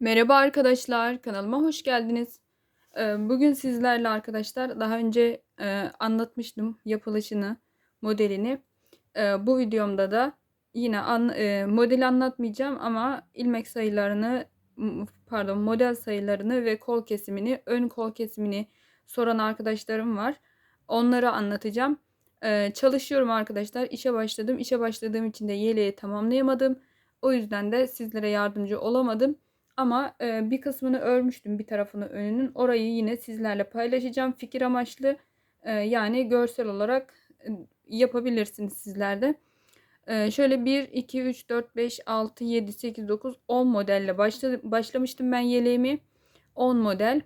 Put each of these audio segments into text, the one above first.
Merhaba arkadaşlar, kanalıma hoş geldiniz. Ee, Bugün sizlerle arkadaşlar daha önce e, anlatmıştım yapılışını, modelini. Ee, Bu videomda da yine an, e, modeli anlatmayacağım ama ilmek sayılarını, pardon model sayılarını ve kol kesimini, ön kol kesimini soran arkadaşlarım var. Onları anlatacağım. Ee, Çalışıyorum arkadaşlar, işe başladım. İşe başladığım için de yeleği tamamlayamadım. O yüzden de sizlere yardımcı olamadım. Ama e, bir kısmını örmüştüm bir tarafını önünün. Orayı yine sizlerle paylaşacağım. Fikir amaçlı e, yani görsel olarak e, yapabilirsiniz sizler de. E, şöyle 1, 2, 3, 4, 5, 6, 7, 8, 9, 10 modelle başladı, başlamıştım ben yeleğimi. 10 model.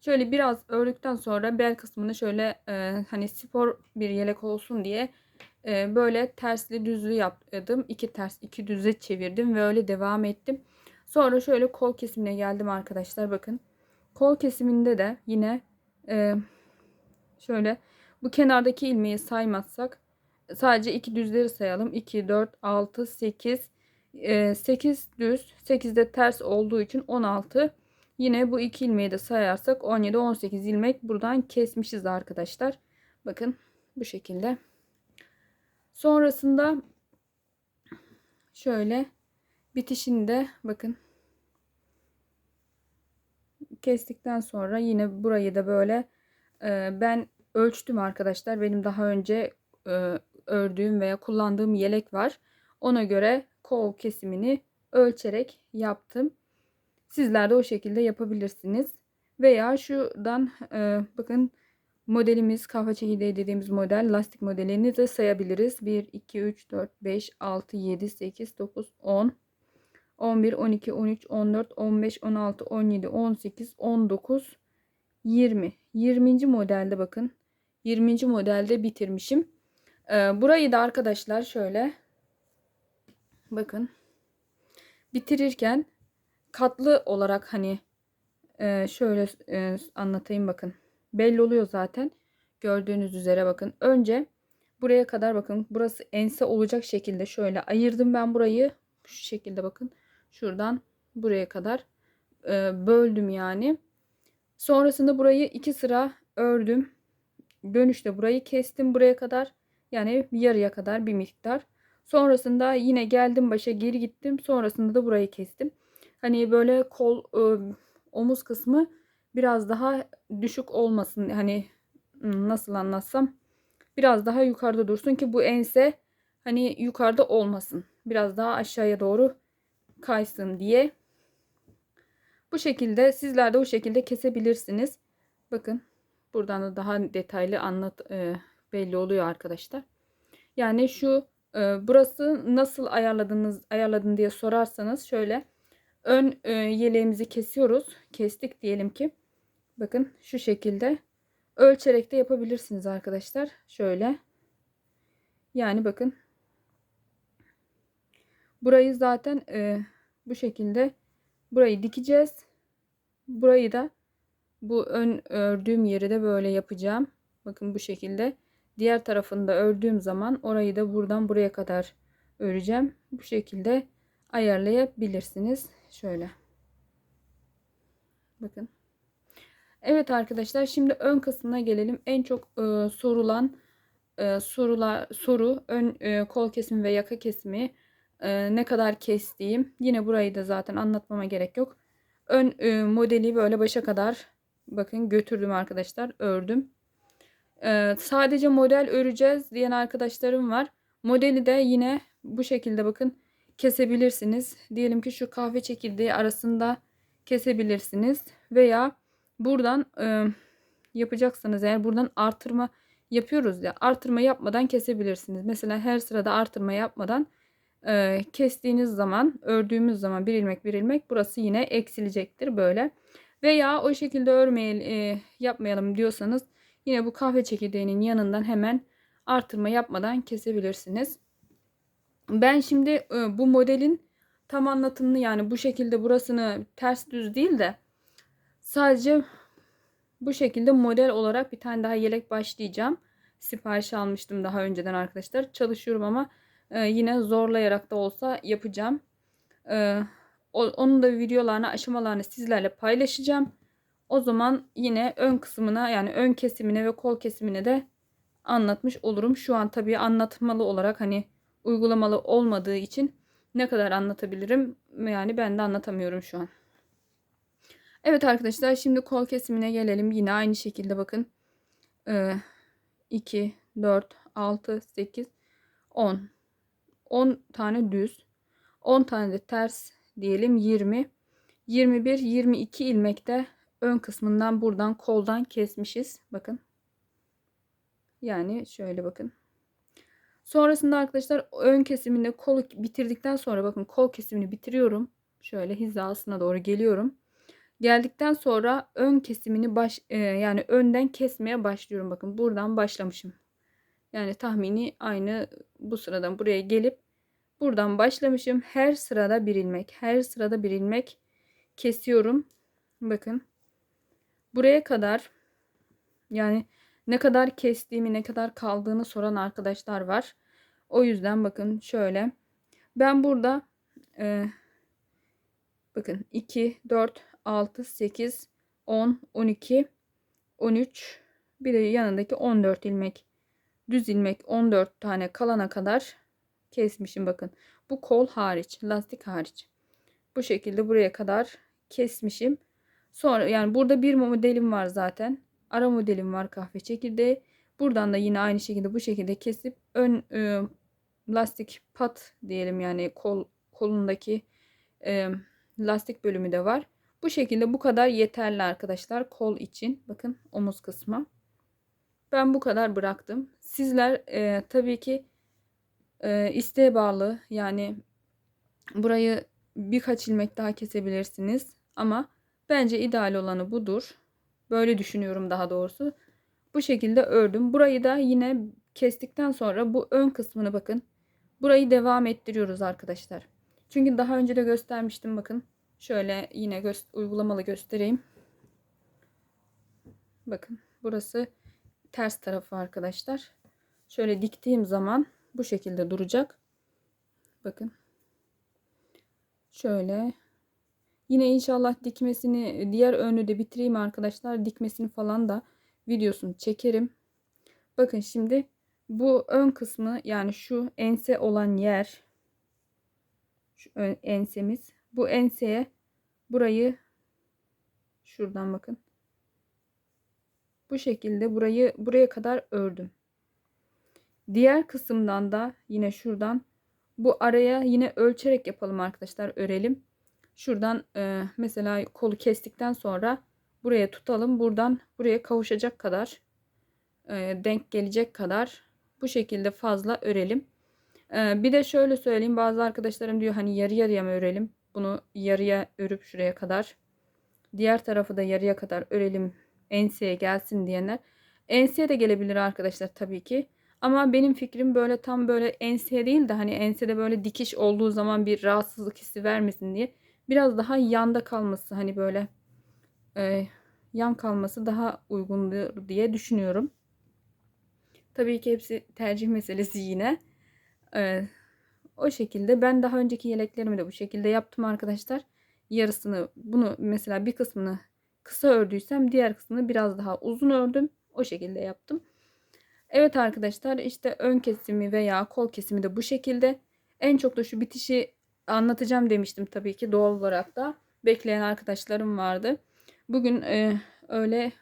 Şöyle biraz ördükten sonra bel kısmını şöyle e, hani spor bir yelek olsun diye e, böyle tersli düzlü yaptım. İki ters iki düze çevirdim ve öyle devam ettim. Sonra şöyle kol kesimine geldim arkadaşlar bakın. Kol kesiminde de yine e, şöyle bu kenardaki ilmeği saymazsak sadece iki düzleri sayalım. 2, 4, 6, 8, 8 düz 8 de ters olduğu için 16. Yine bu iki ilmeği de sayarsak 17, 18 ilmek buradan kesmişiz arkadaşlar. Bakın bu şekilde. Sonrasında şöyle bitişinde bakın kestikten sonra yine burayı da böyle e, ben ölçtüm arkadaşlar. Benim daha önce e, ördüğüm veya kullandığım yelek var. Ona göre kol kesimini ölçerek yaptım. Sizler de o şekilde yapabilirsiniz. Veya şuradan e, bakın modelimiz kahve çekirdeği dediğimiz model lastik modelini de sayabiliriz. 1, 2, 3, 4, 5, 6, 7, 8, 9, 10, 11, 12, 13, 14, 15, 16, 17, 18, 19, 20. 20. modelde bakın. 20. modelde bitirmişim. Ee, burayı da arkadaşlar şöyle bakın bitirirken katlı olarak hani e, şöyle e, anlatayım bakın. Belli oluyor zaten. Gördüğünüz üzere bakın. Önce buraya kadar bakın. Burası ense olacak şekilde şöyle ayırdım ben burayı. Şu şekilde bakın. Şuradan buraya kadar e, böldüm yani. Sonrasında burayı iki sıra ördüm. Dönüşte burayı kestim buraya kadar. Yani yarıya kadar bir miktar. Sonrasında yine geldim başa geri gittim. Sonrasında da burayı kestim. Hani böyle kol e, omuz kısmı biraz daha düşük olmasın. Hani nasıl anlatsam biraz daha yukarıda dursun ki bu ense hani yukarıda olmasın. Biraz daha aşağıya doğru kaysın diye. Bu şekilde sizler de o şekilde kesebilirsiniz. Bakın buradan da daha detaylı anlat e, belli oluyor arkadaşlar. Yani şu e, burası nasıl ayarladınız ayarladın diye sorarsanız şöyle ön e, yeleğimizi kesiyoruz. Kestik diyelim ki. Bakın şu şekilde ölçerek de yapabilirsiniz arkadaşlar. Şöyle. Yani bakın burayı zaten e, bu şekilde burayı dikeceğiz. Burayı da bu ön ördüğüm yeri de böyle yapacağım. Bakın bu şekilde. Diğer tarafını da ördüğüm zaman orayı da buradan buraya kadar öreceğim. Bu şekilde ayarlayabilirsiniz. Şöyle. Bakın. Evet arkadaşlar şimdi ön kısmına gelelim. En çok e, sorulan e, sorular soru ön e, kol kesimi ve yaka kesimi e, ne kadar kestiğim. Yine burayı da zaten anlatmama gerek yok. Ön e, modeli böyle başa kadar bakın götürdüm arkadaşlar. Ördüm. E, sadece model öreceğiz diyen arkadaşlarım var. Modeli de yine bu şekilde bakın kesebilirsiniz. Diyelim ki şu kahve çekirdeği arasında kesebilirsiniz. Veya buradan e, yapacaksanız eğer buradan artırma yapıyoruz ya artırma yapmadan kesebilirsiniz. Mesela her sırada artırma yapmadan e, kestiğiniz zaman ördüğümüz zaman bir ilmek bir ilmek burası yine eksilecektir böyle. Veya o şekilde örmeyelim e, yapmayalım diyorsanız yine bu kahve çekirdeğinin yanından hemen artırma yapmadan kesebilirsiniz. Ben şimdi e, bu modelin tam anlatımını yani bu şekilde burasını ters düz değil de sadece bu şekilde model olarak bir tane daha yelek başlayacağım. Sipariş almıştım daha önceden arkadaşlar. Çalışıyorum ama e, yine zorlayarak da olsa yapacağım. E, onun da videolarını, aşamalarını sizlerle paylaşacağım. O zaman yine ön kısmına yani ön kesimine ve kol kesimine de anlatmış olurum. Şu an tabii anlatmalı olarak hani uygulamalı olmadığı için ne kadar anlatabilirim yani ben de anlatamıyorum şu an. Evet arkadaşlar şimdi kol kesimine gelelim. Yine aynı şekilde bakın. Ee, 2, 4, 6, 8, 10. 10 tane düz. 10 tane de ters diyelim 20. 21, 22 ilmekte ön kısmından buradan koldan kesmişiz. Bakın. Yani şöyle bakın. Sonrasında arkadaşlar ön kesiminde kolu bitirdikten sonra bakın kol kesimini bitiriyorum. Şöyle hizasına doğru geliyorum. Geldikten sonra ön kesimini baş e, yani önden kesmeye başlıyorum. Bakın buradan başlamışım. Yani tahmini aynı bu sıradan buraya gelip buradan başlamışım. Her sırada bir ilmek, her sırada bir ilmek kesiyorum. Bakın. Buraya kadar yani ne kadar kestiğimi, ne kadar kaldığını soran arkadaşlar var. O yüzden bakın şöyle. Ben burada e, bakın 2, 4, 6, 8, 10, 12, 13 bir de yanındaki 14 ilmek düz ilmek 14 tane kalana kadar kesmişim bakın. Bu kol hariç, lastik hariç. Bu şekilde buraya kadar kesmişim. Sonra yani burada bir modelim var zaten. Ara modelim var kahve çekirdeği. Buradan da yine aynı şekilde bu şekilde kesip ön e, lastik pat diyelim yani kol kolundaki e, lastik bölümü de var. Bu şekilde bu kadar yeterli arkadaşlar kol için. Bakın omuz kısmı. Ben bu kadar bıraktım. Sizler e, tabii ki e, isteğe bağlı yani burayı birkaç ilmek daha kesebilirsiniz. Ama bence ideal olanı budur. Böyle düşünüyorum daha doğrusu. Bu şekilde ördüm. Burayı da yine kestikten sonra bu ön kısmını bakın. Burayı devam ettiriyoruz arkadaşlar. Çünkü daha önce de göstermiştim bakın. Şöyle yine gö uygulamalı göstereyim. Bakın burası ters tarafı arkadaşlar. Şöyle diktiğim zaman bu şekilde duracak. Bakın. Şöyle. Yine inşallah dikmesini diğer önü de bitireyim arkadaşlar. Dikmesini falan da videosunu çekerim. Bakın şimdi bu ön kısmı yani şu ense olan yer şu ensemiz bu enseye burayı şuradan bakın bu şekilde burayı buraya kadar ördüm. Diğer kısımdan da yine şuradan bu araya yine ölçerek yapalım arkadaşlar örelim. Şuradan e, mesela kolu kestikten sonra buraya tutalım. Buradan buraya kavuşacak kadar e, denk gelecek kadar bu şekilde fazla örelim. E, bir de şöyle söyleyeyim bazı arkadaşlarım diyor hani yarı yarıya mı örelim? Bunu yarıya örüp şuraya kadar. Diğer tarafı da yarıya kadar örelim enseye gelsin diyenler. Enseye de gelebilir arkadaşlar tabii ki. Ama benim fikrim böyle tam böyle enseye değil de hani ensede böyle dikiş olduğu zaman bir rahatsızlık hissi vermesin diye biraz daha yanda kalması hani böyle e, yan kalması daha uygundur diye düşünüyorum. Tabii ki hepsi tercih meselesi yine. E, o şekilde ben daha önceki yeleklerimi de bu şekilde yaptım arkadaşlar. Yarısını bunu mesela bir kısmını kısa ördüysem diğer kısmını biraz daha uzun ördüm. O şekilde yaptım. Evet arkadaşlar işte ön kesimi veya kol kesimi de bu şekilde. En çok da şu bitişi anlatacağım demiştim tabii ki doğal olarak da. Bekleyen arkadaşlarım vardı. Bugün e, öyle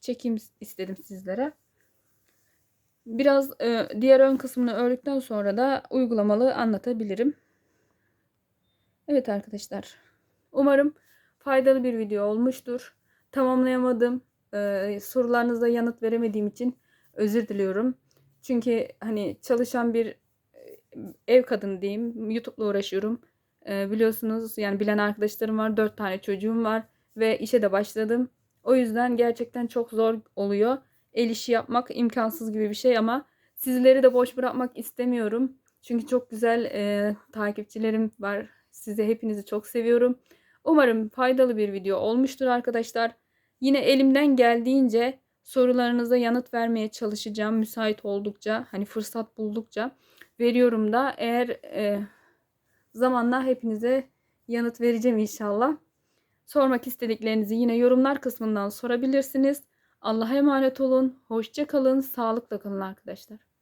çekeyim istedim sizlere. Biraz e, diğer ön kısmını ördükten sonra da uygulamalı anlatabilirim. Evet arkadaşlar. Umarım faydalı bir video olmuştur. Tamamlayamadım. Ee, sorularınıza yanıt veremediğim için özür diliyorum. Çünkü hani çalışan bir ev kadın diyeyim. YouTube'la uğraşıyorum. Ee, biliyorsunuz yani bilen arkadaşlarım var. Dört tane çocuğum var. Ve işe de başladım. O yüzden gerçekten çok zor oluyor. El işi yapmak imkansız gibi bir şey ama sizleri de boş bırakmak istemiyorum. Çünkü çok güzel e, takipçilerim var. Size hepinizi çok seviyorum. Umarım faydalı bir video olmuştur arkadaşlar. Yine elimden geldiğince sorularınıza yanıt vermeye çalışacağım müsait oldukça hani fırsat buldukça veriyorum da eğer e, zamanla hepinize yanıt vereceğim inşallah. Sormak istediklerinizi yine yorumlar kısmından sorabilirsiniz. Allah'a emanet olun. Hoşça kalın. Sağlıkla kalın arkadaşlar.